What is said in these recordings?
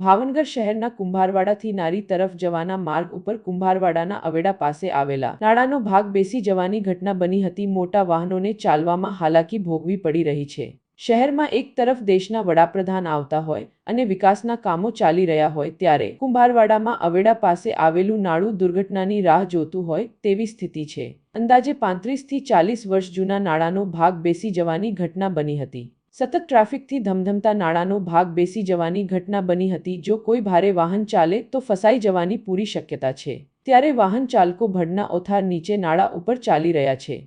ભાવનગર શહેરના કુંભારવાડાથી નારી તરફ જવાના માર્ગ ઉપર કુંભારવાડાના અવેડા પાસે આવેલા. નાળાનો ભાગ બેસી જવાની ઘટના બની હતી. મોટા વાહનોને ચાલવામાં હાલાકી ભોગવી પડી રહી છે. શહેરમાં એક તરફ દેશના વડાપ્રધાન આવતા હોય અને વિકાસના કામો ચાલી રહ્યા હોય ત્યારે કુંભારવાડામાં અવેડા પાસે આવેલું નાળું દુર્ઘટનાની રાહ જોતું હોય તેવી સ્થિતિ છે. અંદાજે પાંત્રીસથી ચાલીસ વર્ષ જૂના નાળાનો ભાગ બેસી જવાની ઘટના બની હતી. સતત ટ્રાફિકથી ધમધમતા નાળાનો ભાગ બેસી જવાની ઘટના બની હતી. જો કોઈ ભારે વાહન ચાલે તો ફસાઈ જવાની પૂરી શક્યતા છે. ત્યારે વાહન ચાલકો ભડના ઓથાર નીચે નાળા ઉપર ચાલી રહ્યા છે.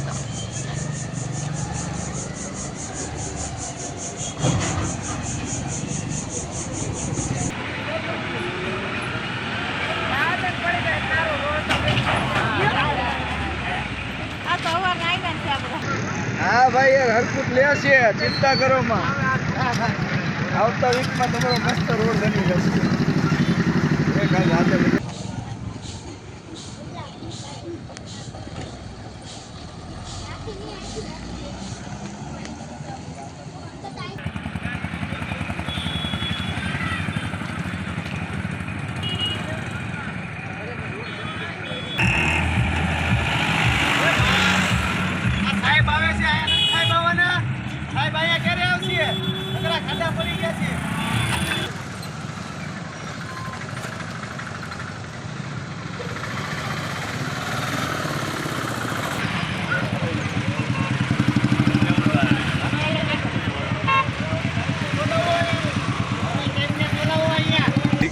ચીકટીઓ આ તો અવાર નાખ્યા છે આ બધા. હા ભાઈ યાર હરકુત લે છે ચિંતા કરો માં. આવતા વીકમાં તમારો મસ્ત રોડ બની જશે. 后面是来。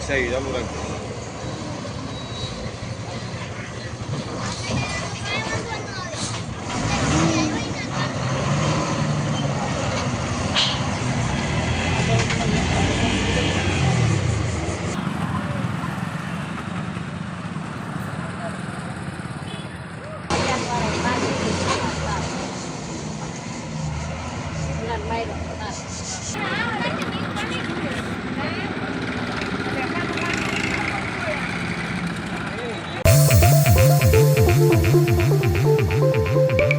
四咗冇得。Hãy subscribe cho kênh Ghiền Mì Gõ